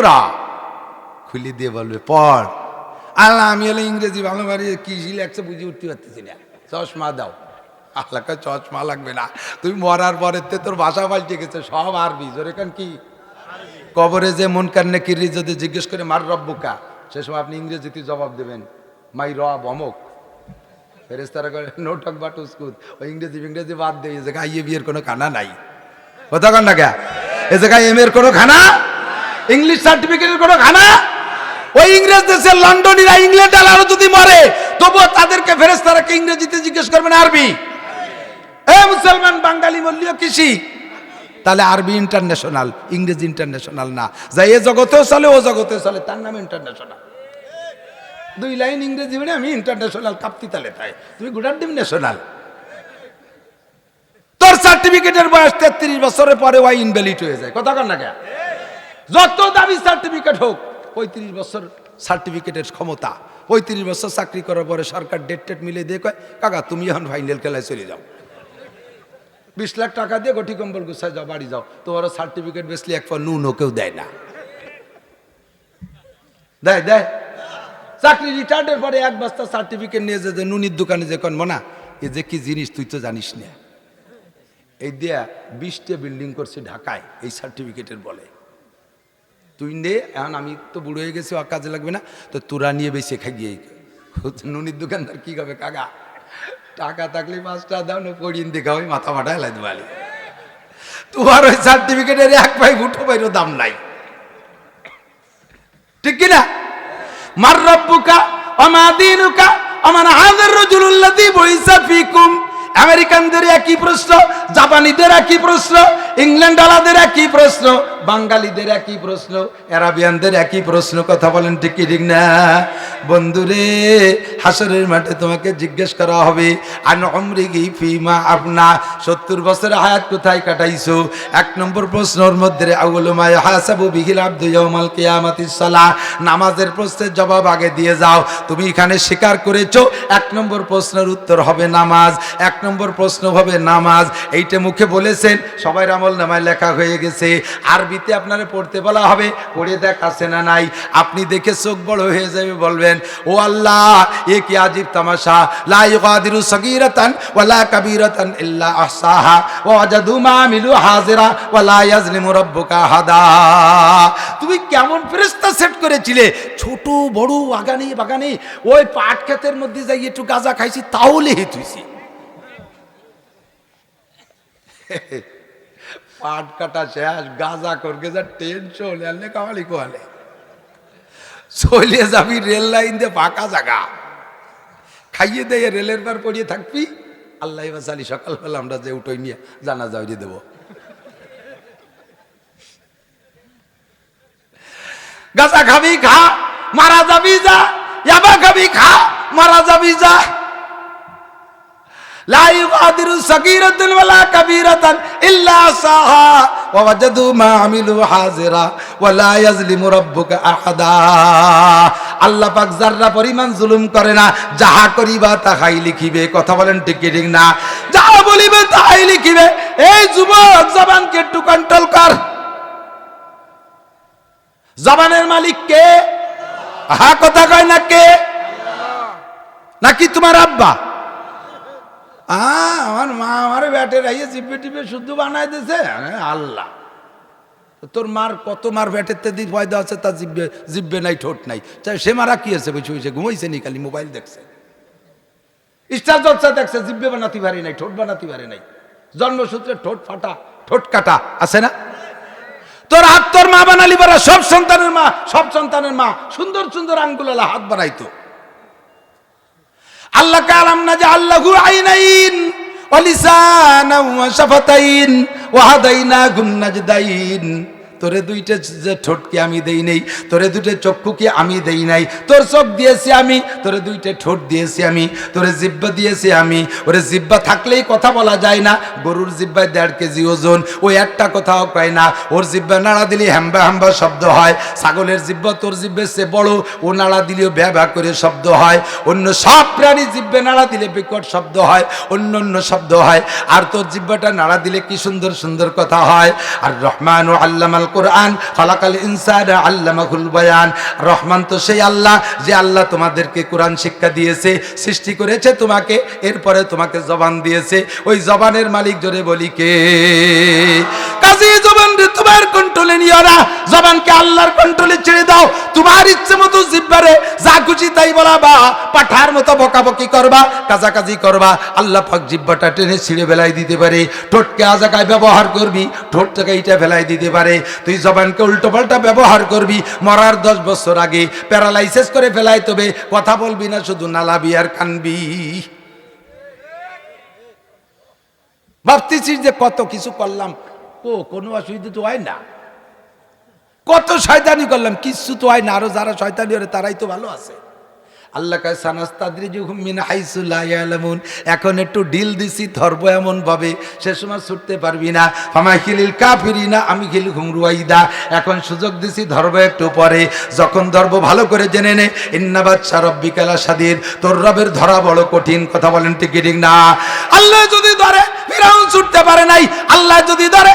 ইকরা খুলে দিয়ে বলবে, পড়। আল্লাহ, আমি হলে ইংরেজি ভালো মারি কি লাগছে বুঝে উঠতে পারতেছি না। চশমা দাও। আল্লাহকে চশমা লাগবে না। তুই মরার পরের তে তোর ভাষা পাল্টে গেছে, সব আরবি। জোরে কান কি? কবরে যে মন কান্নে কিরি যদি জিজ্ঞেস করে, মার রব্বুকা সে সময় আপনি ইংরেজিতে জবাব দেবেন, মাই রব অমক। ফেরেস্তারা করে নো টক বাট উস্কুদ ওই ইংরেজি ইংরেজি বাদ দিয়ে জায়গায় আইয়ে বিয়ের কোনো খানা নাই। কথা না কে? এ জায়গায় এম এর কোনো খানা ইংলিশ সার্টিফিকেটের কোনো খানা ওই ইংরেজ দেশের লন্ডনীরা ইংল্যান্ড আরও যদি মরে, তবুও তাদেরকে ফেরেস্তারাকে ইংরেজিতে জিজ্ঞেস করবেন আরবি? এ মুসলমান, বাঙালি মল্লীয় কৃষি? তাহলে আরবি ইন্টারন্যাশনাল ইংরেজি ইন্টারন্যাশনাল না। যা এ জগতেও চলে, ও জগতেও চলে, তার নাম ইন্টারন্যাশনাল দুই লাইন ইংরেজি মানে আমি ইন্টারন্যাশনাল কাপ্তি তালে তাই। তুমি গুডার ডিম ন্যাশনাল তোর সার্টিফিকেটের বয়স তেত্রিশ বছরের পরে ওয়াই ইনভ্যালিড হয়ে যায়। কথা কর না কেন? যত দামি সার্টিফিকেট হোক, পঁয়ত্রিশ বছর সার্টিফিকেটের ক্ষমতা, পঁয়ত্রিশ বছর চাকরি করার পরে সরকার ডেট টেট মিলে দিয়ে কয়, কাকা, তুমি এখন ফাইনাল খেলায় চলে যাও। বিশ লাখ টাকা দিয়ে গঠি কম্বল গুছায় যাও, বাড়ি যাও। তোমার সার্টিফিকেট বেসলে এক পর নুনও কেউ দেয় না। দেয় দেয়। চাকরি রিটায়ার্ডের পরে এক বস্তা সার্টিফিকেট নিয়ে যে যে নুনির দোকানে যে কন মনা, এ যে কি জিনিস তুই তো জানিস না। এই দিয়া বিশটা বিল্ডিং করছে ঢাকায়, এই সার্টিফিকেটের বলে। তুই নে, এখন আমি তো বুড়ো হয়ে গেছি, আর কাজে লাগবে না। তো তোরা নিয়ে বেশি খাই গিয়ে। নুনির দোকানদার কি হবে কাকা? টাকা থাকলে পাঁচটা দাও, না পড়িয়ে দেখা ওই মাথা মাথা হেলাই দেবালি তোমার ওই সার্টিফিকেটের এক পাই ফুটো পাইরও দাম নাই। ঠিক কিনা? মার রব্বুকা, অমা দিনুকা আমার হাজার রজুল্লাদি বইসা ফিকুম। আমেরিকানদের একই প্রশ্ন, জাপানিদের একই প্রশ্ন, ইংল্যান্ডওয়ালাদের একই প্রশ্ন, বাঙালিদের একই প্রশ্ন, অ্যারাবিয়ানদের একই প্রশ্ন, কথা বলেন ঠিক ঠিক না? বন্ধুরে, হাসরের মাঠে তোমাকে জিজ্ঞেস করা হবে, আন অমরিগি ফিমা আপনা সত্তর বছরের হায়াত কোথায় কাটাইছো? এক নম্বর প্রশ্নর মধ্যে, আউলমায় হাসাবু বিহিল আব্দু সালাহ নামাজের প্রশ্নের জবাব আগে দিয়ে যাও। তুমি এখানে স্বীকার করেছ, এক নম্বর প্রশ্নের উত্তর হবে নামাজ, এক নম্বর প্রশ্ন হবে নামাজ। এইটা মুখে বলেছেন, সবাই আমল নামায় লেখা হয়ে গেছে। আরবিতে আপনারা পড়তে বলা হবে, পড়ে দেখাচ্ছে না নাই। আপনি দেখে চোখ বড় হয়ে যাবে বলবেন, ও আল্লাহ, এ কি আজিব তামাশা? লা ইউগাদিরু সগীরাতান ওয়ালা কাবীরাতান ইল্লা আহসাহা। ওয়া ওয়াজাদু মা আমিলু হাজিরা ওয়ালা ইয়াজলিমু রাব্বুকা হাদা তুমি কেমন ফেরেশতা সেট করেছিলে? ছোট, বড় বাগানে বাগানে। ওই পাট ক্ষেতের মধ্যে যাই একটু গাঁজা খাইছি, তাও লেহে তুইছি পাট কাটা শেষ, গাঁজা করকে যা টেনশন এলে কামালি কোয়ালে চলে যাবি রেল লাইন দিয়ে ফাঁকা জায়গা। খাইয়ে দিয়ে রেলের বার পড়িয়ে থাকবি। আল্লাহ বাসালি সকালবেলা আমরা যে উঠোই নিয়ে জানা যাও দিয়ে দেবো। গাঁজা খাবি খা, মারা যাবি যা, ইয়াবা খাবি খা, মারা যাবি যা। لا يغادر صغيرة ولا كبيرة إلا صاها ووجدوا ما عملوا حاضرا ولا يظلم ربك أحدا আল্লাহ পাক যাররা পরিমাণ জুলুম করে না যাহা করিবা তাহাই লিখিবে কথা বলেন ঠিক কি ঠিক না যাহা বলিবে তাহাই লিখিবে এই যুবক জবানকে একটু কন্ট্রোল কর জবানের মালিক কে হা কথা কয় না কে নাকি তোমার আব্বা আ, আমার মা আমার ব্যাটে রাইয়ে জিপে টিপে শুদ্ধ বানাই দিছে। আল্লাহ। তোর মার কত মার ব্যাটের তে দিন ফয়দা আছে তা জিব্বে জিব্বে নাই ঠোঁট নাই। চাই সে মারা কি আছে? বসে বসে ঘুমাইছে নি খালি মোবাইল দেখছে। স্টার জলসা দেখছে জিব্বে বানাতে পারি নাই ঠোঁট বানাতে পারি নাই। জন্মসূত্রে ঠোঁট ফাটা ঠোঁট কাটা আছে না? তোর হাত তোর মা বানালি পারা সব সন্তানের মা সব সন্তানের মা সুন্দর সুন্দর আঙ্গুলালা হাত বানাইতো আল্লাহ কালাম না যে আল্লাহু আইনাইন ওয়ালিসানা ওয়া শাফাতাইন ওয়া হাদাইনা তোরে দুইটা যে ঠোঁটকে আমি দেই নেই, তোরে দুইটা চক্ষুকে আমি দেই নাই, তোর চোখ দিয়েছি আমি, তোরে দুইটা ঠোঁট দিয়েছি আমি, তোরে জিব্বা দিয়েছি আমি, ওরে জিব্বা থাকলেই কথা বলা যায় না, গরুর জিব্বায় দেড় কেজি ওজন ওই একটা কথাও কয় না, ওর জিব্বা নাড়া দিলে হ্যাম্বা হ্যাম্বা শব্দ হয়, ছাগলের জিব্বা তোর জিব্বে সে বড়, ও নাড়া দিলেও ব্যা ব্যা করে শব্দ হয়, অন্য সব প্রাণী জিব্বে নাড়া দিলে বিকট শব্দ হয়, অন্য অন্য শব্দ হয়, আর তোর জিব্বাটা নাড়া দিলে কি সুন্দর সুন্দর কথা হয়, আর রহমান ও আল্লামাল কোরআন খালাকাল ইনসান আল্লামাহুল বয়ান। রহমান তো সেই আল্লাহ যে আল্লাহ তোমাদেরকে কোরআন শিক্ষা দিয়েছে, সৃষ্টি করেছে তোমাকে, এরপরে তোমাকে জবান দিয়েছে। ওই জবানের মালিক জোরে বলি কে? কাজী রে তোমার কন্ট্রোলে নিও না জবানকে আল্লাহর কন্ট্রোলে ছেড়ে দাও। তোমার ইচ্ছে মতো জিব্বারে যা খুশি তাই বলাবা, পাঠার মতো বকাবকি করবা, কাজাকাজি করবা। আল্লাহ পাক জিব্বাটা টেনে ছিঁড়ে ফেলাই দিতে পারে। ঠোঁটকে আজাকায় ব্যবহার করবি ঠোঁটটাকে এইটা ফেলাই দিতে পারে। তুই জবানকে উল্টো পাল্টা ব্যবহার করবি। মরার দশ বছর আগে প্যারালাইসিস করে ফেলাই তবে কথা বলবি না, শুধু নালাবি আর কানবি। ভাবতেছিস যে কত কিছু করলাম ও কোনো অসুবিধা তো হয় না। কত শয়তানি করলাম, কিচ্ছু তো হয় না, আরও যারা শয়তানি করে তারাই তো ভালো আছে। আল্লাহ ইয়ালামুন, এখন একটু ডিল দিছি, ধরবো এমন ভাবে, সে সময় ছুটতে পারবি না। ফামা খিলিল কাফিরিনা, আমি খিল ঘুমরুয়াইদা এখন সুযোগ দিছি, ধরবো একটু পরে, যখন ধরবো ভালো করে জেনে নে ইন্নাবাদ সারব্বিকালা সাদির তোর রবের ধরা বড় কঠিন কথা বলেন ঠিক না? আল্লাহ যদি ধরে, ফিরাউন ছুটতে পারে নাই, আল্লাহ যদি ধরে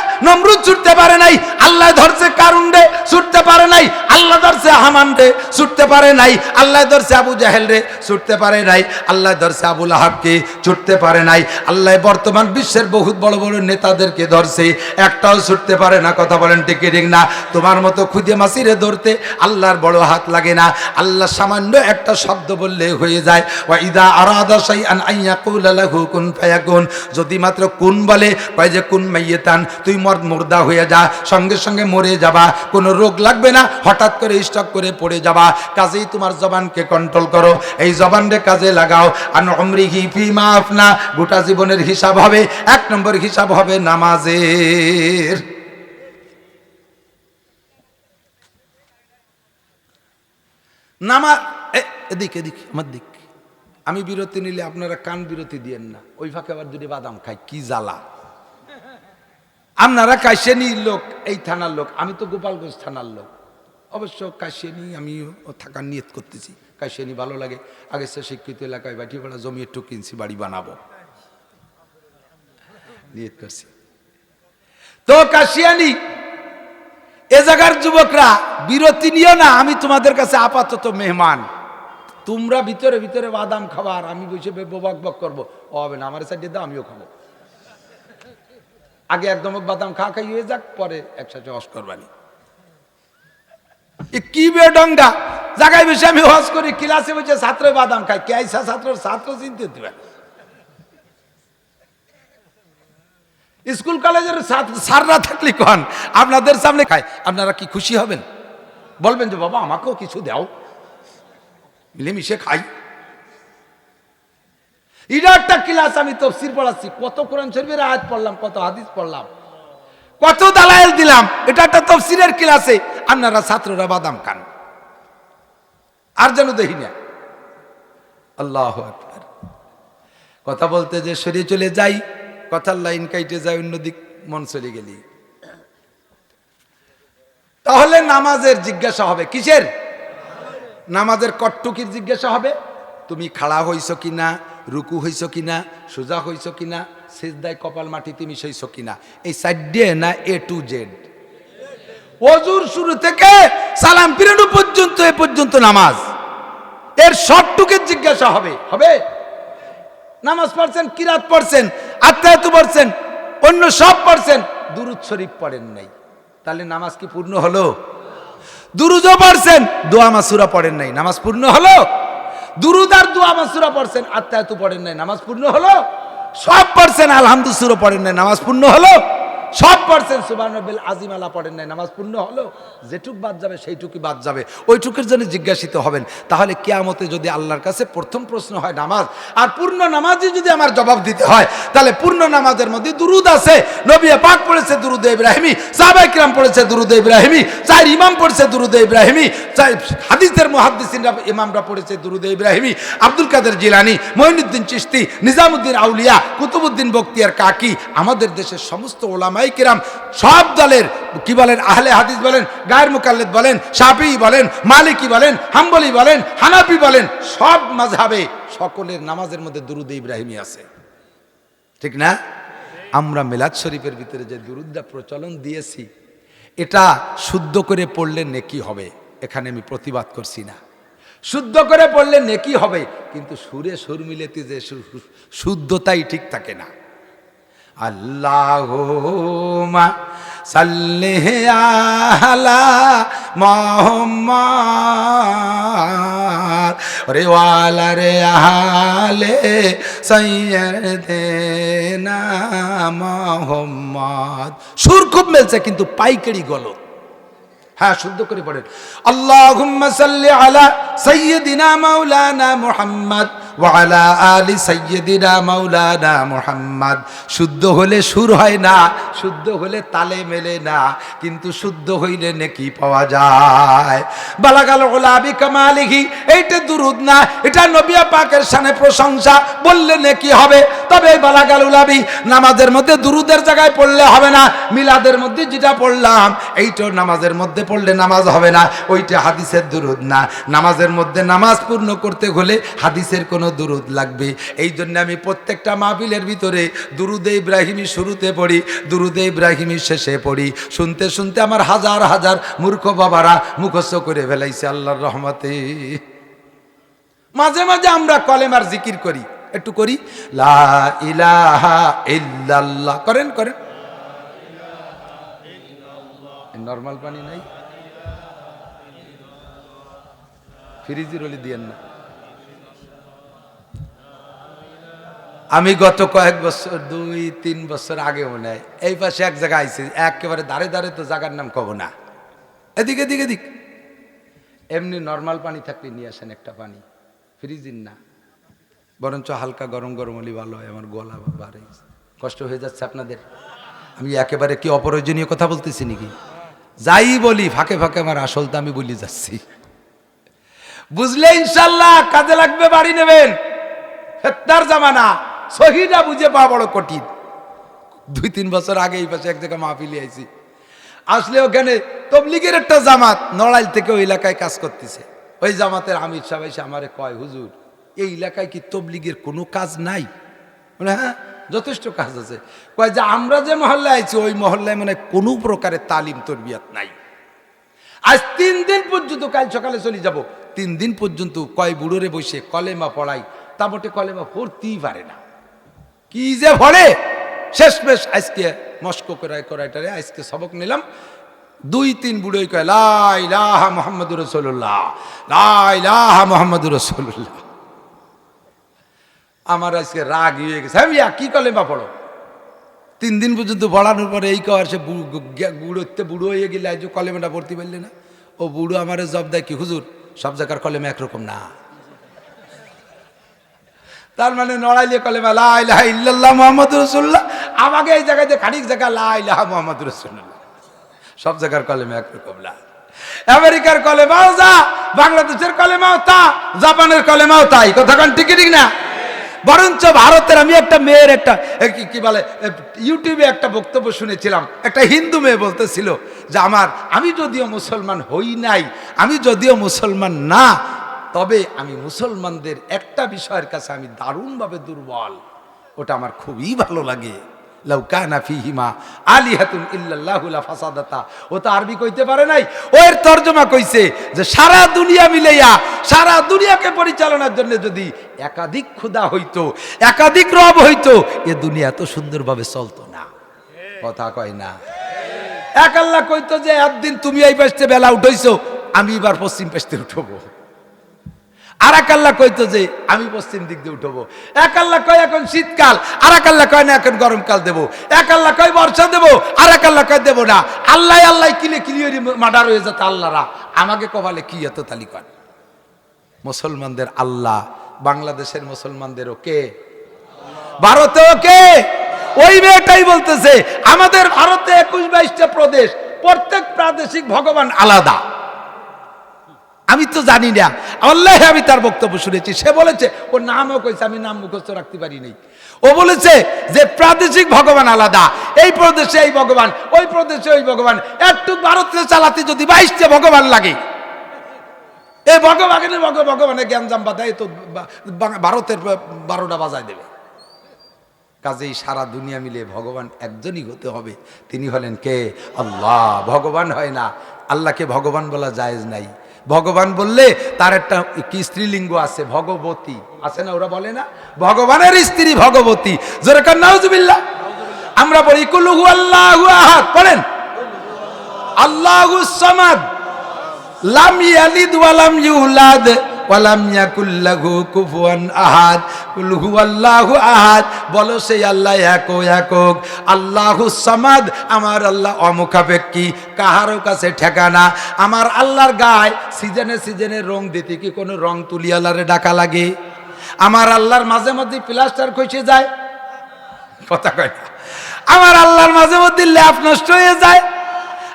ছুটতে পারে নাই আল্লাহ ধরছে কারুন রে ছুটতে পারে নাই আল্লাহ ধরছে হামান রে, ছুটতে পারে নাই। আল্লাহ ধরছে আবু জাহেল রে, ছুটতে পারে নাই। আল্লাহ ধরছে আবুল আহাবকে ছুটতে পারে নাই। আল্লাহ বর্তমান বিশ্বের বহুত বড় বড় নেতাদেরকে ধরছে। একটাও ছুটতে পারে না, কথা বলেন ঠিক ঠিক না? তোমার মতো খুদে মাসিরে ধরতে আল্লাহর বড় হাত লাগে না। আল্লাহ সামান্য একটা শব্দ বললে হয়ে যায়, ওয়া ইদা আরাদা শাইআন আন ইয়াকুলা লাহু কুন ফায়াকুন। যদি মাত্র কুন বলে, কয় যে কুন মাইয়াতান, তুই মর মুর্দা হয়ে যা, সঙ্গে সঙ্গে মরে যাবা, কোনো রোগ লাগবে না, হঠাৎ করে স্টক করে পড়ে যাবা। কাজেই তোমার জবানকে কন্ট্রোল করো। এই জবানকে কাজে লাগাও। আন অমরিহি ফি মা আফনা। গোটা জীবনের হিসাব হবে, এক নম্বর হিসাব হবে নামাজের। নামা এদিক এদিক, আমার দিক। আমি বিরতি নিলে আপনারা কান বিরতি দিয়েন না। ওই ফাঁকে আবার দুটি বাদাম খাই কি জ্বালা। আপনারা কাশেনি লোক, এই থানার লোক। আমি তো গোপালগঞ্জ থানার লোক। অবশ্য কাশিয়ানি আমি থাকার নিয়ত করতেছি। কাশেনি ভালো লাগে। আগে সে শিক্ষিত এলাকায় বাটি ভাড়া জমি একটু কিনছি, বাড়ি বানাবো। নিয়ত করছি। তো কাশিয়ানি, এ জায়গার যুবকরা বিরতি নিও না, আমি তোমাদের কাছে আপাতত মেহমান। তোমরা ভিতরে ভিতরে বাদাম খাবার আমি বসে বক বক করব। ও হবে না, আমার সাইডে দাও, আমিও খাব। আগে একদম বাদাম খা খাই, হয়ে যাক, পরে একসাথে হস করবানি। কি বেডঙ্গা জায়গায় বসে আমি হস করি, ক্লাসে বসে ছাত্র বাদাম খাই। কে ছাত্র ছাত্র চিনতে দিবে? স্কুল কলেজের স্যাররা থাকলে কন, আপনাদের সামনে খায় আপনারা কি খুশি হবেন? বলবেন যে, বাবা, আমাকেও কিছু দাও। মিলেমিশে খাই। এটা একটা ক্লাস আমি তফসির পড়াচ্ছি। কত কোরআন শরীফের আয়াত পড়লাম, কত হাদিস পড়লাম। কত দালাইল দিলাম। এটা একটা তফসিরের ক্লাসে। আপনারা ছাত্ররা বাদাম খান। আর যেন দেখি না। আল্লাহ কথা বলতে যে সরিয়ে চলে যাই, কথার লাইন কাইটে যায়, অন্যদিক মন চলে গেলি। তাহলে নামাজের জিজ্ঞাসা হবে কিসের? নামাজের কট্টুকির জিজ্ঞাসা হবে, তুমি খাড়া হইছ কিনা, রুকু হইছ কিনা, সোজা হইছ কিনা, সেজদায় কপাল মাটি মাটিতে মিশাইছ কিনা। এই সাইডে না এ টু জেড অজুর শুরু থেকে সালাম পিরানো পর্যন্ত, এ পর্যন্ত নামাজ। এর সবটুকের জিজ্ঞাসা হবে। হবে? নামাজ পড়ছেন, কিরাত পড়ছেন, আত্মায়তু পড়ছেন, অন্য সব পড়ছেন। দুরুদ শরীফ পড়েন নাই। তাহলে নামাজ কি পূর্ণ হলো? দুরুদও পড়ছেন, দোয়া মাসুরা পড়েন নাই। নামাজ পূর্ণ হলো? দুরুদ আর দোয়া মাসুরা পড়ছেন আত্মায়তু পড়েন নাই। নামাজ পূর্ণ হলো? সব পড়ছেন আলহামদুসুরও পড়েন নাই। নামাজ পূর্ণ হলো? সব পড়ছেন সুবানবিল আজিম আলা পড়েন নাই, নামাজ পূর্ণ হলো, যেটুক বাদ যাবে সেইটুকুই বাদ যাবে। ওইটুকুর জন্য জিজ্ঞাসিত হবেন, তাহলে কেয়ামতে যদি আল্লাহর কাছে প্রথম প্রশ্ন হয় নামাজ, আর পূর্ণ নামাজই যদি আমার জবাব দিতে হয়, তাহলে পূর্ণ নামাজের মধ্যে দুরুদ আছে। নবী পাক পড়েছে দুরুদ ইব্রাহিমি সাহাবাই কিরাম পড়েছে দুরুদ ইব্রাহিমি, চার ইমাম পড়েছে দুরুদ ইব্রাহিমি, চার হাদিসের মুহাদ্দিসিনরা, ইমামরা পড়েছে দুরুদ ইব্রাহিমি, আব্দুল কাদের জিলানি, মঈনুদ্দিন চিস্তি নিজামুদ্দিন আউলিয়া, কুতুবুদ্দিন বক্তিয়ার কাকি, আমাদের দেশের সমস্ত ওলামাই কিরাম সব দলের, কি বলেন, আহলে হাদিস বলেন, গায়ের মুকাল্লেদ বলেন, শাফি বলেন, মালিকি বলেন, হাম্বলি বলেন, হানাফি বলেন, সব মাঝহাবে সকলের নামাজের মধ্যে দুরুদ ইব্রাহিমি আছে। ঠিক না? আমরা মিলাদ শরীফের ভিতরে যে দুরুদ্দা প্রচলন দিয়েছি, এটা শুদ্ধ করে পড়লে নেকি হবে, এখানে আমি প্রতিবাদ করছি না। শুদ্ধ করে পড়লে নেকি হবে, কিন্তু সুরে সুর মিলেতে যে শুদ্ধতাই ঠিক থাকে না। আল্লাহ সাল্লেহ আলা মোহাম্মদ। রে আহালে রে আলে সৈয়দেনা মোহাম্মদ। সুর খুব মেলছে কিন্তু পাইকারি গলত। হ্যাঁ শুদ্ধ করে পড়েন। সাল্লি আলা মুহাম্মদ মুহাম্মদ। শুদ্ধ হলে সুর হয় না, শুদ্ধ হলে তালে মেলে না, কিন্তু শুদ্ধ হইলে নেকি পাওয়া যায়। কামালিহি, এইটা দুরুদ না, এটা নবিয়া পাকের শানে প্রশংসা, বললে নেকি হবে। তবে বালাগাল উলাবি নামাজের মধ্যে দুরুদের জায়গায় পড়লে হবে না, মিলাদের মধ্যে যেটা পড়লাম এইটা নামাজের মধ্যে পড়লে নামাজ হবে না, ওইটা হাদিসের দুরুদ না। নামাজের মধ্যে নামাজ পূর্ণ করতে হলে হাদিসের কোনো দুরুদ লাগবে। এই জন্য আমি প্রত্যেকটা মাহফিলের ভিতরে দুরুদে ইব্রাহিমী শুরুতে পড়ি, দুরুদে ইব্রাহিমী শেষে পড়ি। শুনতে শুনতে আমার হাজার হাজার মূর্খ বাবারা মুখস্থ করে ফেলাইছে আল্লাহর রহমতে। মাঝে মাঝে আমরা কলেমার জিকির করি। একটু করি, লা ইলাহা ইল্লাল্লাহ। করেন করেন। নর্মাল পানি নাই। ফ্রিজির হলে দিয়েন না। আমি গত কয়েক বছর, দুই, তিন বছর আগে মনে হয়, এই পাশে এক জায়গায় আইছি, একেবারে দাঁড়ে দাঁড়ে তো জায়গার নাম কব না। এদিক এদিক এদিক। এমনি নর্মাল পানি থাকলে নিয়ে আসেন একটা পানি। ফ্রিজির না। বরঞ্চ হালকা গরম গরম হলে ভালো হয়, আমার গলা বাড়ে কষ্ট হয়ে যাচ্ছে আপনাদের। আমি একেবারে কি অপ্রয়োজনীয় কথা বলতেছি নাকি? যাই বলি, ফাঁকে ফাঁকে আমার আসল আমি বলি যাচ্ছি। বুঝলে ইনশাল্লাহ, কাজে লাগবে, বাড়ি নেবেন। ফেত্তার জামানা, সহিটা বুঝে পাওয়া বড় কঠিন। দুই তিন বছর আগে এই পাশে এক জায়গায় মাহফিলি আইছি। আসলে ওখানে তবলিগের একটা জামাত নড়াইল থেকে ওই এলাকায় কাজ করতেছে। ওই জামাতের আমির সাহেব এসে আমারে কয়, হুজুর, এই এলাকায় কি তবলিগের কোনো কাজ নাই? মানে হ্যাঁ যথেষ্ট কাজ আছে। কয় যে আমরা যে মহল্লায় আছি ওই মহল্লায় মানে কোনো প্রকারের তালিম তরবিয়াত নাই। আজ তিন দিন পর্যন্ত, কাল সকালে চলে যাব। তিন দিন পর্যন্ত কয় বুড়োরে বসে কলেমা পড়াই, তা মোটে কলেমা পড়তেই পারে না। কি যে ভরে! শেষমেশ আজকে মস্কো করাই করাইটারে আজকে সবক নিলাম। দুই তিন বুড়োই কয় লাই লাহা মোহাম্মদুর রসুল্লাহ লাই লাহা মোহাম্মদুর রসুল্লাহ আমার আজকে রাগ হয়ে গেছে। হ্যাঁ মিয়া, কি কলেমা পড়ো তিন দিন পর্যন্ত পড়ানোর পরে এই কর সে বুড়োতে বুড়ো হয়ে গেলে আজ কলেমাটা পড়তে পারলে না? ও বুড়ো আমার জব দেয় কি হুজুর সব জায়গার কলেমা একরকম না। তার মানে নড়াইলে কলেমা লাইলাহ ইল্লাল্লাহ মোহাম্মদ রসুল্লাহ আমাকে এই জায়গায় যে খানিক জায়গা লাইলাহ মোহাম্মদ রসুল্লাহ সব জায়গার কলেমা একরকম না। আমেরিকার কলেমাও যা বাংলাদেশের কলেমাও তা জাপানের কলেমাও তাই। কথা কান ঠিক ঠিক না? বরঞ্চ ভারতের আমি একটা মেয়ের একটা কি- বলে ইউটিউবে একটা বক্তব্য শুনেছিলাম। একটা হিন্দু মেয়ে বলতেছিল যে আমার, আমি যদিও মুসলমান হই নাই, আমি যদিও মুসলমান না, তবে আমি মুসলমানদের একটা বিষয়ের কাছে আমি দারুণভাবে দুর্বল। ওটা আমার খুবই ভালো লাগে। লাউকানা ফিহিমা আলিহাতুন ইল্লাল্লাহু লা ফাসাদাতা। ও তো আরবি কইতে পারে নাই? ও এর তর্জমা কইছে যে সারা দুনিয়া মিলাইয়া, সারা দুনিয়াকে পরিচালনার জন্য যদি একাধিক ক্ষুধা হইতো, একাধিক রব হইতো, এ দুনিয়া এত সুন্দরভাবে চলতো না। কথা কয় না। এক আল্লাহ কইতো যে, একদিন তুমি এই পাশে বেলা উঠাইছো আমি এবার পশ্চিম পাশে উঠবো। আর এক আল্লাহ কইতো যে, আমি পশ্চিম দিক দিয়ে উঠবো। এক আল্লাহ কয়, এখন শীতকাল। আর এক আল্লাহ কয়, না, এখন গরমকাল দেবো। এক আল্লাহ কয়, বর্ষা দেবো। আর এক আল্লাহ কয়, দেবো না। আল্লাহ আল্লাহ কিলে কিলিয়রি মার্ডার হয়ে যেত আল্লাহরা। আমাকে কপালে কি এত তালিকা মুসলমানদের আল্লাহ, বাংলাদেশের মুসলমানদেরও কে? ভারতেও কে? ওই মেয়েটাই বলতেছে, আমাদের ভারতে একুশ বাইশটা প্রদেশ, প্রত্যেক প্রাদেশিক ভগবান আলাদা। আমি তো জানি না। আল্লাহ আমি তার বক্তব্য শুনেছি। সে বলেছে, ওর নামও কইছে, আমি নাম মুখস্থ রাখতে পারি নাই। ও বলেছে যে প্রাদেশিক ভগবান আলাদা। এই প্রদেশে এই ভগবান, ওই প্রদেশে ওই ভগবান। একটু ভারতে চালাতে যদি বাইশটা ভগবান লাগে। এই ভগবানের ভগ ভগবানের জ্ঞানজাম বাধায় তো ভারতের বারোটা বাজায় দেবে। কাজেই সারা দুনিয়া মিলে ভগবান একজনই হতে হবে। তিনি হলেন কে? আল্লাহ। ভগবান হয় না। আল্লাহকে ভগবান বলা জায়েজ নাই। ভগবান বললে তার একটা কি স্ত্রীলিঙ্গ আছে? ভগবতী। আছে না? ওরা বলে না? ভগবানের স্ত্রী ভগবতী। যেরকম নাউজুবিল্লাহ। আমরা বলি, কুলুহু আল্লাহ আহাদ। পড়েন। আল্লাহু লাম ইয়ালিদ ওয়ালাম ইউলাদ। ওয়ালাম ইয়াকুল লাহু কুফুয়ান আহাদ। কুল হুয়াল্লাহু আহাদ। বলো সেই আল্লাহ একক একক। আল্লাহু সামাদ, আমার আল্লাহ অমুখাপেক্ষী। কাহারও কাছে ঠেকানা। আমার আল্লাহর গায়ে সিজনে সিজনে রং দিতে কি কোনো রং তুলিয়ালারে ডাকা লাগে? আমার আল্লাহর মাঝে মধ্যে প্লাস্টার খসে যায়। কথা কয় না। আমার আল্লাহর মাঝে মধ্যে ল্যাপ নষ্ট হয়ে যায়।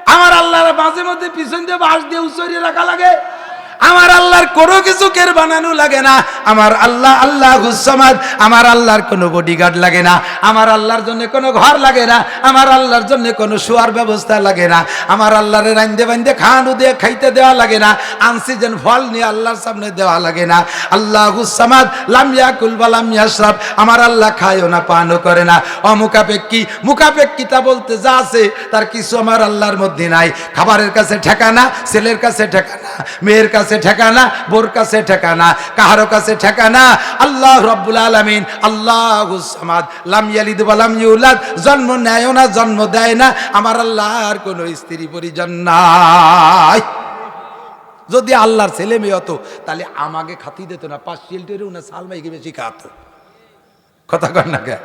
আমার আল্লাহর মাঝে মধ্যে পিছন দিয়ে বাঁশ দিয়ে উচরিয়ে রাখা লাগে। আমার আল্লাহর কোনো কিছু কের বানানো লাগে না। আমার আল্লাহ আল্লাহ হুসামাদ আমার আল্লাহর কোনো বডিগার্ড লাগে না। আমার আল্লাহর জন্য কোনো ঘর লাগে না। আমার আল্লাহর জন্য কোনো শোয়ার ব্যবস্থা লাগে না। আমার আল্লাহর রান্দে বান্দে খানু দিয়ে খাইতে দেওয়া লাগে না। আনসিজেন ফল নিয়ে আল্লাহর সামনে দেওয়া লাগে না। আল্লাহ হুসামাদ লামিয়া কুলবা লামিয়া সব আমার আল্লাহ খায়ও না, পানও করে না। অমুখাপেক্ষী মুখাপেক্ষিতা বলতে যা আছে, তার কিছু আমার আল্লাহর মধ্যে নাই। খাবারের কাছে ঠেকানা ছেলের কাছে ঠেকানা মেয়ের কাছে ঠেকানা, বোর কাছে ঠেকানা কাহারো কাছে ঠেকানা। আল্লাহ রব্বুল আলামিন, আল্লাহ লাম ওয়া ইউলাদ, জন্ম নেয় না, জন্ম দেয় না, আমার আল্লাহর কোনো স্ত্রী পরিজন নাই। যদি আল্লাহর ছেলে মেয়ে হতো, তাহলে আমাকে খাতি দিত না, পাঁচ শিলটেরও না সালমাইকে বেশি খাতো কথা কর না কে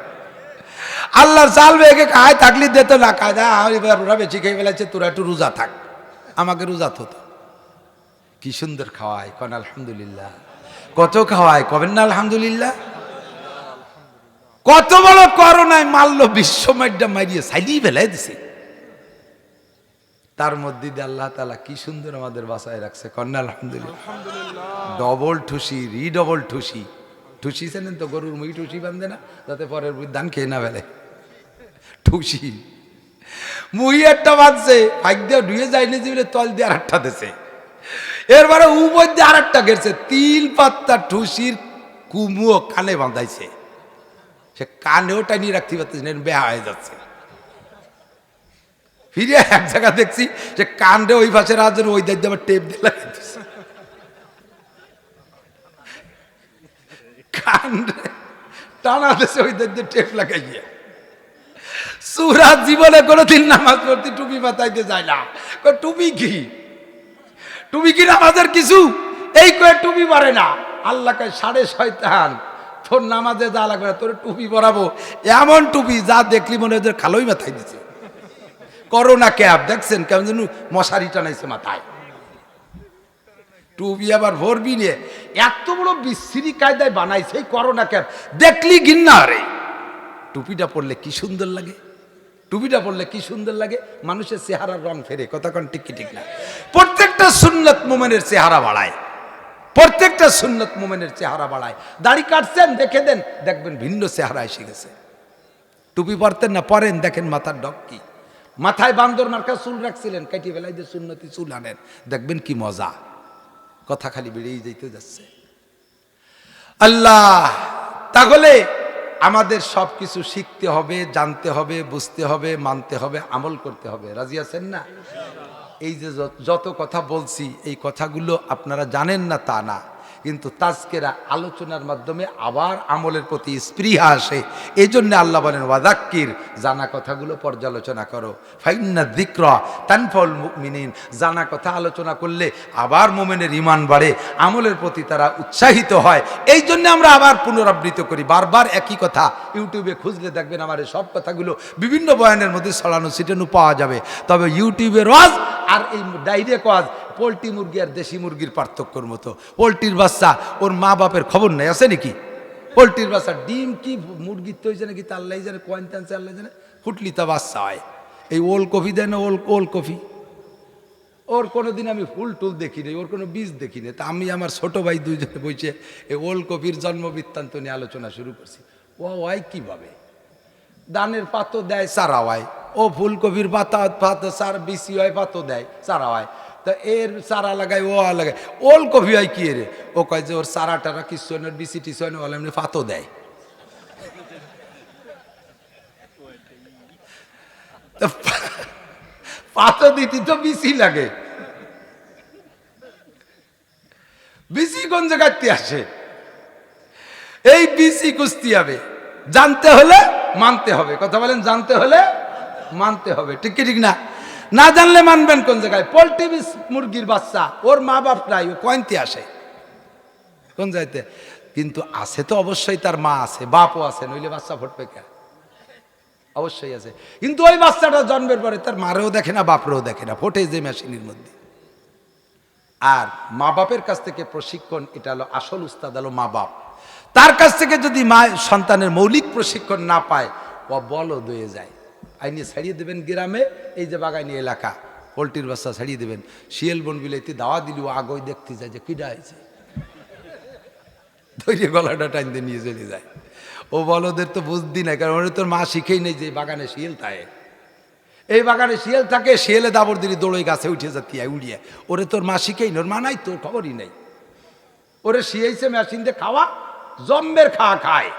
আল্লাহর চাল মেয়েকে খায়, থাকলে দিত না, খায় বেশি খেয়ে ফেলেছে, তোরা একটু রোজা থাক। আমাকে রোজা হতো কি সুন্দর খাওয়ায় কন আলহামদুলিল্লাহ। কত খাওয়ায় কবেন না আলহামদুলিল্লাহ? কত বড় করোনায় মারলো বিশ্বমাইডা মারিয়ে সাইডি বেলায় দিছে। তার মধ্যে দিয়ে আল্লাহ তালা কি সুন্দর আমাদের বাসায় রাখছে কন্যা আলহামদুলিল্লাহ? ডবল ঠুসি রি ডবল ঠুসি। ঠুসি চেনেন তো গরুর মুই ঠুসি বান্ধে না যাতে পরের ধান খেয়ে না ফেলে। ঠুসি। মুই একটা বাঁধছে ফাইক দিয়ে ডুয়ে যায়নি যে তল দিয়ে আর একটা দেছে। এরবারে উপর দিয়ে আর একটা গেছে তিল পাত্তা ঠুসির কুমুও কানে বাঁধাইছে। সে কানেও টানিয়ে রাখতে পারতেছে না, বেহা হয়ে যাচ্ছে। ফিরে এক জায়গা দেখছি যে কান্দে ওই পাশে রাজন ওই দায়িত্ব আবার টেপ দিয়ে লাগাই দিছে। টানা দেশে ওই দায়িত্ব টেপ লাগাইয়া। সুরা জীবনে কোনোদিন নামাজ পড়তে টুপি মাথাইতে যায় না। টুপি কি? টুপি কি নামাজের কিছু? এই কয়ে টুপি পারে না। আল্লাহ কয়, সাড়ে শয়তান, তোর নামাজে যা লাগবে তোর টুপি পরাবো। এমন টুপি যা দেখলি মনে হয় খালোই মাথায় দিছে। করোনা ক্যাব, দেখছেন কেমন যেন মশারি টানাইছে মাথায়। টুপি আবার ভরবি নিয়ে এত বড় বিশ্রী কায়দায় বানাইছে, এই করোনা ক্যাব। দেখলি ঘিন্না রে। টুপিটা পরলে কি সুন্দর লাগে? টুপিটা পরলে কি সুন্দর লাগে? মানুষের চেহারার রং ফেরে, কথা কন ঠিক না। প্রত্যেকটা সুন্নত মোমেনের চেহারা বাড়ায়। প্রত্যেকটা সুন্নত মোমেনের চেহারা বাড়ায়। দাড়ি কাটছেন, দেখে দেন, দেখবেন ভিন্ন চেহারা এসে গেছে। টুপি পরতেন না, পরেন, দেখেন মাথার ডক কি। মাথায় বান্দর মার্কা চুল রাখছিলেন, কাটিয়ে বেলায় যে সুন্নতি চুল আনেন। দেখবেন কি মজা। কথা খালি বেড়েই যেতে যাচ্ছে। আল্লাহ, তাহলে আমাদের সব কিছু শিখতে হবে, জানতে হবে, বুঝতে হবে, মানতে হবে, আমল করতে হবে। রাজি আছেন না? এই যে যত- কথা বলছি, এই কথাগুলো আপনারা জানেন না তা না। কিন্তু তাজকেরা আলোচনার মাধ্যমে আবার আমলের প্রতি স্পৃহা আসে। এই জন্য আল্লাহ বলেন, ওয়াদাক্কির, জানা কথাগুলো পর্যালোচনা করো। ফাইন্না দিক্র তানফল মিনিন জানা কথা আলোচনা করলে আবার মোমেনের ইমান বাড়ে, আমলের প্রতি তারা উৎসাহিত হয়। এই জন্য আমরা আবার পুনরাবৃত্ত করি। বারবার একই কথা, ইউটিউবে খুঁজলে দেখবেন আমার এই সব কথাগুলো বিভিন্ন বয়ানের মধ্যে ছড়ানো, ছিটানো পাওয়া যাবে। তবে ইউটিউবের ওয়াজ আর এই ডাইরেক্ট ওয়াজ পোলট্রি মুরগি আর দেশি মুরগির পার্থক্যর মতো। পোলট্রির বাচ্চা, ওর মা বাপের খবর নেই, আছে নাকি? পোলট্রির বাচ্চা ডিম কি মুরগির তো জানে কি তা আল্লাহ জানে, কয়েন টানছে আল্লাহ জানে? ফুটলি তা বাচ্চা হয়। এই ওল কফি দেয় না ওল ওল কফি? ওর কোনো দিন আমি ফুল টুল দেখি নাই, ওর কোনো বীজ দেখি নাই। তা আমি আমার ছোট ভাই দুইজনে বইছে এই ওল কফির জন্ম বৃত্তান্ত নিয়ে আলোচনা শুরু করছি। ও হয় কীভাবে? দানের পাতো দেয় সারা হয়। ও ফুলকপির পাতা পাতা সার বেশি হয়, পাতো দেয় সারা হয়। তা এর চারা লাগায় ও লাগায় ওল কফি হয় কি রে? ও কয় যে ওর চারা টারা কিছু বিসি টিসু হয় ওল এমনি ফাতো দেয়। পাতো দিতে তো বিসি লাগে। বিসি কোন জায়গাতে আসে? এই বিসি কুস্তি হবে। জানতে হলে মানতে হবে। কথা বলেন, জানতে হলে মানতে হবে। ঠিক কি, ঠিক না? না জানলে মানবেন কোন জায়গায়? পোল্ট্রি মুরগির বাচ্চা, ওর মা বাপ নাই, ও কয়েনতে আসে। কোন যাইতে কিন্তু আছে তো অবশ্যই তার মা আছে, বাপও আছে, নইলে বাচ্চা ফুটবে কে? অবশ্যই আছে। কিন্তু ওই বাচ্চাটা জন্মের পরে তার মারেও দেখে না, বাপরেও দেখে না, ফোটে যে মেশিনের মধ্যে। আর মা বাপের কাছ থেকে প্রশিক্ষণ, এটা হলো আসল উস্তাদ হলো মা বাপ তার কাছ থেকে যদি মা সন্তানের মৌলিক প্রশিক্ষণ না পায় ও বলদ হয়ে যায়। আইনি ছাড়িয়ে দেবেন গ্রামে, এই যে বাগানি এলাকা, পোলট্রির বাচ্চা ছাড়িয়ে দেবেন। শিয়াল বন বিলাইতে দাওয়া দিলেও আগই দেখতে যায় যে কিডা হয়েছে। ধৈর্য গলাটা টাইনতে নিয়ে চলে যায়। ও বলদের তো বুঝদি না কারণ ওরা তোর মা শিখেই নেই যে বাগানে শিয়াল থাকে। এই বাগানে শিয়াল থাকে, শিয়ালে দাবর দিলি দৌড়ে গাছে উঠে যাতি উড়িয়ে। ওরে তোর মা শিখেই নোর মা নাই, তোর খবরই নেই। ওরে শিয়েছে মেশিন দিয়ে খাওয়া জম্বের খাওয়া খায়।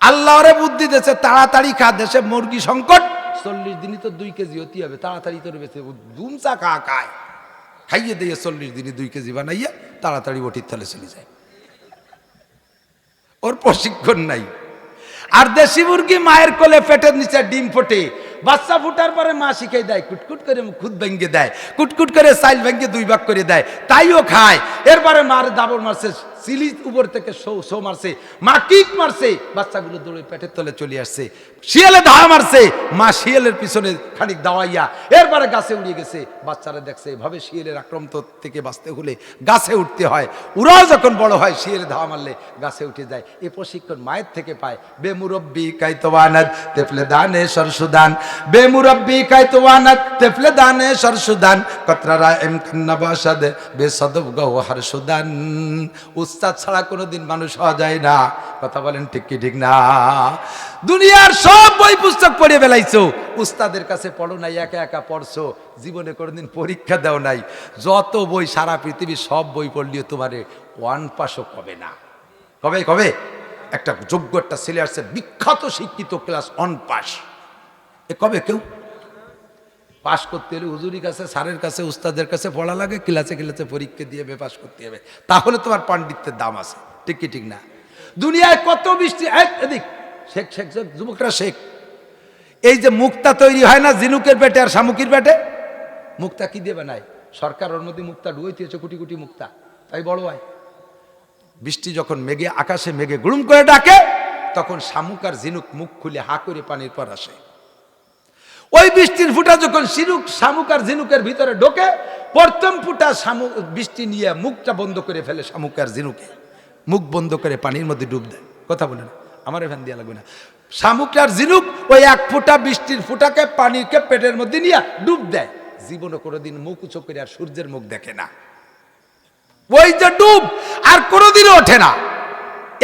আল্লাহ ওরে বুদ্ধি দেশে তাড়াতাড়ি খা, দেশে মুরগি সংকট। চল্লিশ দিনই তো দুই কেজি অতি হবে, তাড়াতাড়ি তোর বেঁচে দুমচা খা, খায়। খাইয়ে দিয়ে চল্লিশ দিনই দুই কেজি বানাইয়া তাড়াতাড়ি ওটির তলে চলে যায়। ওর প্রশিক্ষণ নাই। আর দেশি মুরগি মায়ের কোলে পেটের নিচে ডিম ফোটে। বাচ্চা ফুটার পরে মা শিখে দেয়, কুটকুট করে খুদ ভেঙ্গে দেয়, কুটকুট করে সাইল ভেঙ্গে দুই ভাগ করে দেয়। তাইও খায়। এরপরে মার দাবর মারছে, সিলি উপর থেকে শো মারছে, মা কিক মারছে, বাচ্চাগুলো দৌড়ে পেটের তলে চলে আসছে। শিয়ালে ধাওয়া মারছে, মা শিয়ালের পিছনে খানিক দাওয়াইয়া এরপরে গাছে উড়িয়ে গেছে। বাচ্চারা দেখছে, এভাবে শিয়ালের আক্রমণ থেকে বাঁচতে হলে গাছে উঠতে হয়। ওরাও যখন বড় হয়, শিয়ালে ধাওয়া মারলে গাছে উঠে যায়। এ প্রশিক্ষণ মায়ের থেকে পায়। বেমুরব্বি কাইতওয়ানাত তেফলে দানে সরসুদান। বেমুরব্বি কাইতওয়ানাত তেফলে দানে সরসুদান। কতরারা এম কান্নাবাসাদ বেসদব গহর সুদান উস্তাদ ছাড়া কোনোদিন মানুষ হওয়া যায় না। কথা বলেন ঠিক কি ঠিক না? দুনিয়ার সব বই পুস্তক পড়ে বেলাইছো। উস্তাদের কাছে পড়ো নাই, একা একা পড়ছো। জীবনে কোনোদিন পরীক্ষা দাও নাই। যত বই সারা পৃথিবী সব বই পড়লিও তোমারে ওয়ান পাশও কবে না। কবে কবে? একটা যোগ্য একটা ছেলে বিখ্যাত শিক্ষিত ক্লাস অন পাস। এ কবে কেউ? পাশ করতে হলে হুজুরি কাছে, স্যারের কাছে, উস্তাদের কাছে পড়া লাগে, ক্লাসে ক্লাসে পরীক্ষা দিয়ে পাশ করতে হবে। তাহলে তোমার পাণ্ডিত্যের দাম আছে। ঠিক কি, ঠিক না? দুনিয়ায় কত বৃষ্টি এদিক, শেখ শেখ যুবকরা শেখ। এই যে মুক্তা তৈরি হয় না, জিনুকের পেটে আর শামুকির পেটে? মুক্তা কি দেবে নাই? সরকার ওর মধ্যে মুক্তা ডুয়েছে কোটি কোটি মুক্তা। তাই বড় হয়। বৃষ্টি যখন মেঘে, আকাশে মেঘে গুড়ুম করে ডাকে, তখন শামুক আর ঝিনুক মুখ খুলে হা করে পানির পর আসে। ওই বৃষ্টির ফুটা যখন শিরুক শামুক আর ঝিনুকের ভিতরে ঢোকে, প্রথম ফুটা শামুক, বৃষ্টি নিয়ে মুখটা বন্ধ করে ফেলে শামুক আর ঝিনুকে। মুখ বন্ধ করে পানির মধ্যে ডুব দেয়। কথা বলে না, আমার এখান দিয়ে লাগবে না। শামুক আর ঝিনুক ওই এক ফুটা বৃষ্টির ফুটাকে, পানিকে পেটের মধ্যে নিয়ে ডুব দেয়। জীবনে কোনোদিন মুখ উঁচু করে আর সূর্যের মুখ দেখে না। ওই যে ডুব, আর কোনোদিনও ওঠে না।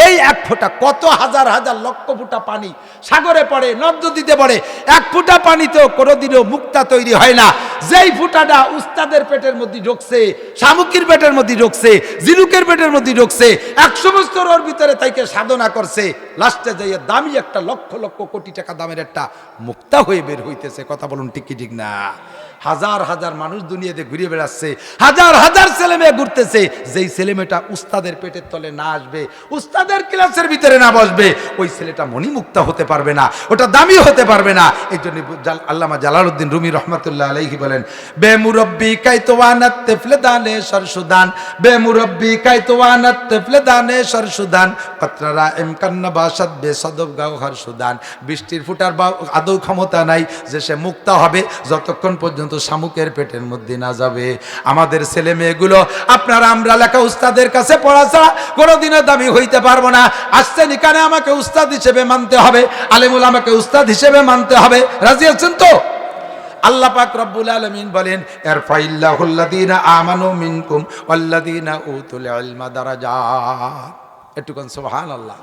এই এক ফোঁটা কত হাজার হাজার লক্ষ ফুটা পানি সাগরে পড়ে নদ নদীতে পড়ে, এক ফুটা পানিতেও কোনোদিনও মুক্তা তৈরি হয় না। যেই ফুটাটা উস্তাদের পেটের মধ্যে ঢুকছে, শামুকির পেটের মধ্যে ঢুকছে, জিনুকের পেটের মধ্যে ঢুকছে একশো বছর ওর ভিতরে তাইকে সাধনা করছে। লাস্টে যাইয়ে দামি একটা লক্ষ লক্ষ কোটি টাকা দামের একটা মুক্তা হয়ে বের হইতেছে। কথা বলুন ঠিক কি ঠিক না? হাজার হাজার মানুষ দুনিয়াতে ঘুরে বেড়াচ্ছে, হাজার হাজার ছেলে মেয়ে ঘুরতেছে, যেই ছেলে মেয়েটা উস্তাদের পেটের তলে না আসবে, উস্তাদের ক্লাসের ভিতরে না বসবে, ওই ছেলেটা মণিমুক্তা হতে পারবে না, ওটা দামি হতে পারবে না। এই জন্য আল্লামা জালালউদ্দিন রুমি রহমতুল্লাহ আলাইহি বলেন, বেমুরব্বি কাইতওয়ানাত তেফলে দানে সরসুদান, বেমুরব্বি কাইতওয়ানাত তেফলে দানে সরসুদান কতরা এম কান্না বাসাদ বেসদব গাওহার সুদান বৃষ্টির ফুটার বা, আদৌ ক্ষমতা নাই, যে সে মুক্তা হবে, যতক্ষণ পর্যন্ত শামুকের পেটের মধ্যে না যাবে। আমাদের ছেলে মেয়েগুলো, আপনারা আমরা লেখা উস্তাদের কাছে পড়া ছাড়া কোনোদিনও দামি হইতে পারব না। আসছেন এখানে আমাকে উস্তাদ হিসেবে মানতে হবে, আলেমুল আমাকে উস্তাদ হিসেবে মানতে হবে। রাজি আছেন তো? আল্লাহ পাক রব্বুল আলামিন বলেন, এরফাইল্লাহুল্লাযীনা আমানু মিনকুম ওয়াল্লাযীনা উতুল ইলমা দারাজাত। একটু কোন, সুবহানাল্লাহ।